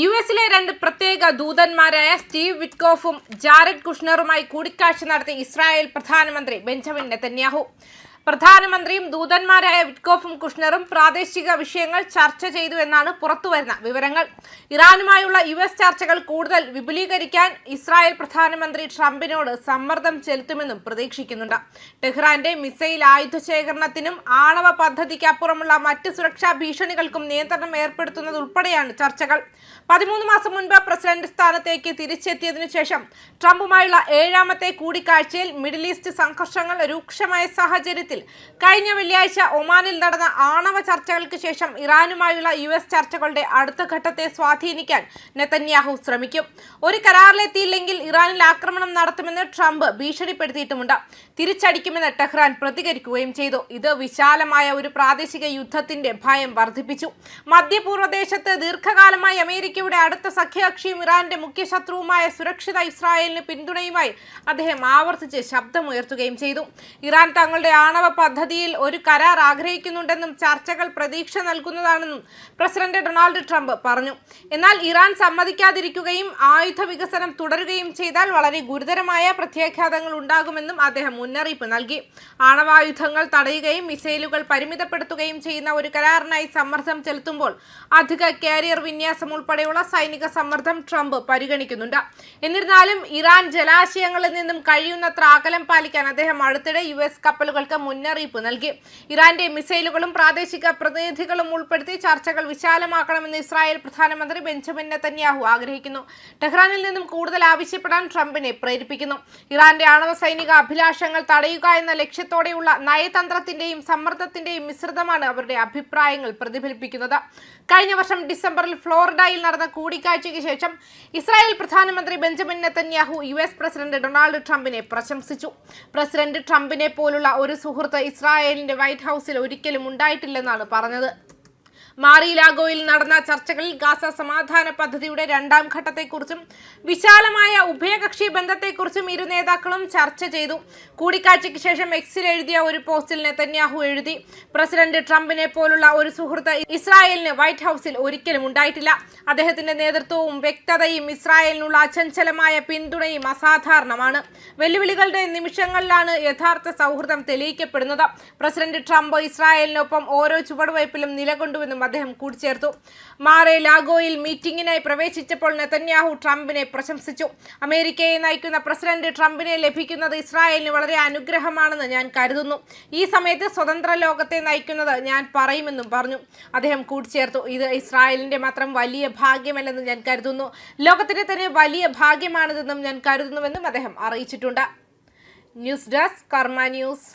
U എസിലെ രണ്ട് പ്രത്യേക ദൂതന്മാരായ സ്റ്റീവ് വിറ്റ്കോഫും ജാരഡ് കുഷ്ണറുമായി കൂടിക്കാഴ്ച നടത്തി ഇസ്രായേൽ പ്രധാനമന്ത്രി ബെഞ്ചമിൻ നെതന്യാഹു. പ്രധാനമന്ത്രിയും ദൂതന്മാരായ വിറ്റ്കോഫും കുഷ്ണറും പ്രാദേശിക വിഷയങ്ങൾ ചർച്ച ചെയ്തു എന്നാണ് പുറത്തുവരുന്ന വിവരങ്ങൾ. ഇറാനുമായുള്ള യു എസ് ചർച്ചകൾ കൂടുതൽ വിപുലീകരിക്കാൻ ഇസ്രായേൽ പ്രധാനമന്ത്രി ട്രംപിനോട് സമ്മർദ്ദം ചെലുത്തുമെന്നും പ്രതീക്ഷിക്കുന്നുണ്ട്. ടെഹ്റാന്റെ മിസൈൽ ആയുധ ശേഖരണത്തിനും ആണവ പദ്ധതിക്കപ്പുറമുള്ള മറ്റ് സുരക്ഷാ ഭീഷണികൾക്കും നിയന്ത്രണം ഏർപ്പെടുത്തുന്നത് ഉൾപ്പെടെയാണ് ചർച്ചകൾ. പതിമൂന്ന് മാസം മുൻപ് പ്രസിഡന്റ് സ്ഥാനത്തേക്ക് തിരിച്ചെത്തിയതിനു ശേഷം ട്രംപുമായുള്ള ഏഴാമത്തെ കൂടിക്കാഴ്ചയിൽ മിഡിൽ ഈസ്റ്റ് സംഘർഷങ്ങൾ രൂക്ഷമായ സാഹചര്യത്തിൽ കഴിഞ്ഞ വെള്ളിയാഴ്ച ഒമാനിൽ നടന്ന ആണവ ചർച്ചകൾക്ക് ശേഷം ഇറാനുമായുള്ള യു എസ് ചർച്ചകളുടെ അടുത്ത ഘട്ടത്തെ സ്വാധീനിക്കാൻ നെതന്യാഹു ശ്രമിക്കും. ഒരു കരാറിലെത്തിയില്ലെങ്കിൽ ഇറാനിൽ ആക്രമണം നടത്തുമെന്ന് ട്രംപ് ഭീഷണിപ്പെടുത്തിയിട്ടുമുണ്ട്. തിരിച്ചടിക്കുമെന്ന് ടെഹ്റാൻ പ്രതികരിക്കുകയും ചെയ്തു. ഇത് വിശാലമായ ഒരു പ്രാദേശിക യുദ്ധത്തിന്റെ ഭയം വർദ്ധിപ്പിച്ചു. മധ്യപൂർവദേശത്ത് ദീർഘകാലമായി അമേരിക്കയുടെ അടുത്ത സഖ്യകക്ഷിയും ഇറാന്റെ മുഖ്യ ശത്രുവുമായ സുരക്ഷിത ഇസ്രായേലിന് പിന്തുണയുമായി അദ്ദേഹം ആവർത്തിച്ച് ശബ്ദമുയർത്തുകയും ചെയ്തു. ഇറാൻ തങ്ങളുടെ ആണവ പദ്ധതിയിൽ ഒരു കരാർ ആഗ്രഹിക്കുന്നുണ്ടെന്നും ചർച്ചകൾ പ്രതീക്ഷ നൽകുന്നതാണെന്നും പ്രസിഡന്റ് ഡൊണാൾഡ് ട്രംപ് പറഞ്ഞു. എന്നാൽ ഇറാൻ സമ്മതിക്കാതിരിക്കുകയും ആയുധ വികസനം തുടരുകയും ചെയ്താൽ വളരെ ഗുരുതരമായ പ്രത്യാഘാതങ്ങൾ ഉണ്ടാകുമെന്നും അദ്ദേഹം മുന്നറിയിപ്പ് നൽകി. ആണവായുധങ്ങൾ തടയുകയും മിസൈലുകൾ പരിമിതപ്പെടുത്തുകയും ചെയ്യുന്ന ഒരു കരാറിനായി സമ്മർദ്ദം ചെലുത്തുമ്പോൾ അധിക കാരിയർ വിന്യാസം ഉൾപ്പെടെയുള്ള സൈനിക സമ്മർദ്ദം ട്രംപ് പരിഗണിക്കുന്നുണ്ട്. എന്നിരുന്നാലും ഇറാൻ ജലാശയങ്ങളിൽ നിന്നും കഴിയുന്നത്ര അകലം പാലിക്കാൻ അദ്ദേഹം അടുത്തിടെ യു കപ്പലുകൾക്ക് മുന്നറിയിപ്പ് നൽകി. ഇറാന്റെ മിസൈലുകളും പ്രാദേശിക പ്രതിനിധികളും ഉൾപ്പെടുത്തി ചർച്ചകൾ വിശാലമാക്കണമെന്ന് ഇസ്രായേൽ പ്രധാനമന്ത്രി ബെഞ്ചമിൻ നെതന്യാഹു ആഗ്രഹിക്കുന്നു. ടെഹ്റാനിൽ നിന്നും കൂടുതൽ ആവശ്യപ്പെടാൻ ട്രംപിനെ പ്രേരിപ്പിക്കുന്നു. ഇറാന്റെ ആണവ സൈനിക അഭിലാഷങ്ങൾ തടയുക എന്ന ലക്ഷ്യത്തോടെയുള്ള നയതന്ത്രത്തിന്റെയും സമ്മർദ്ദത്തിന്റെയും മിശ്രിതമാണ് അവരുടെ അഭിപ്രായങ്ങൾ പ്രതിഫലിപ്പിക്കുന്നത്. കഴിഞ്ഞ വർഷം ഡിസംബറിൽ ഫ്ലോറിഡയിൽ നടന്ന കൂടിക്കാഴ്ചയ്ക്ക് ശേഷം ഇസ്രായേൽ പ്രധാനമന്ത്രി Benjamin Netanyahu U S president Donald ട്രംപിനെ പ്രശംസിച്ചു. പ്രസിഡന്റ് ട്രംപിനെ പോലുള്ള ഒരു ഇസ്രായേലിന്റെ വൈറ്റ് ഹൌസിൽ ഒരിക്കലും ഉണ്ടായിട്ടില്ലെന്നാണ് പറഞ്ഞത്. മാറിലാഗോയിൽ നടന്ന ചർച്ചകളിൽ ഗാസ സമാധാന പദ്ധതിയുടെ രണ്ടാം ഘട്ടത്തെക്കുറിച്ചും വിശാലമായ ഉഭയകക്ഷി ബന്ധത്തെക്കുറിച്ചും ഇരു നേതാക്കളും ചർച്ച ചെയ്തു. കൂടിക്കാഴ്ചയ്ക്ക് ശേഷം എക്സിൽ എഴുതിയ ഒരു പോസ്റ്റിൽ നെതന്യാഹു എഴുതി പ്രസിഡന്റ് ട്രംപിനെ പോലുള്ള ഒരു സുഹൃത്ത് ഇസ്രായേലിന് വൈറ്റ് ഹൗസിൽ ഒരിക്കലും ഉണ്ടായിട്ടില്ല. അദ്ദേഹത്തിന്റെ നേതൃത്വവും വ്യക്തതയും ഇസ്രായേലിനുള്ള അചഞ്ചലമായ പിന്തുണയും അസാധാരണമാണ്. വെല്ലുവിളികളുടെ നിമിഷങ്ങളിലാണ് യഥാർത്ഥ സൗഹൃദം തെളിയിക്കപ്പെടുന്നത്. പ്രസിഡന്റ് ട്രംപ് ഇസ്രായേലിനൊപ്പം ഓരോ ചുവടുവയ്പിലും നിലകൊണ്ടുവെന്നും അദ്ദേഹം കൂട്ടിച്ചേർത്തു മാറെ ലാഗോയിൽ മീറ്റിംഗിനായി പ്രവേശിച്ചപ്പോൾ നെതന്യാഹു ട്രംപിനെ പ്രശംസിച്ചു. അമേരിക്കയെ നയിക്കുന്ന പ്രസിഡന്റ് ട്രംപിനെ ലഭിക്കുന്നത് ഇസ്രായേലിന് വളരെ അനുഗ്രഹമാണെന്ന് ഞാൻ കരുതുന്നു. ഈ സമയത്ത് സ്വതന്ത്ര ലോകത്തെ നയിക്കുന്നത് ഞാൻ പറയുമെന്നും പറഞ്ഞു. അദ്ദേഹം കൂട്ടിച്ചേർത്തു ഇത് ഇസ്രായേലിന്റെ മാത്രം വലിയ ഭാഗ്യമല്ലെന്ന് ഞാൻ കരുതുന്നു. ലോകത്തിന്റെ തന്നെ വലിയ ഭാഗ്യമാണിതെന്നും ഞാൻ കരുതുന്നുവെന്നും അദ്ദേഹം അറിയിച്ചിട്ടുണ്ട്. News desk Karma news.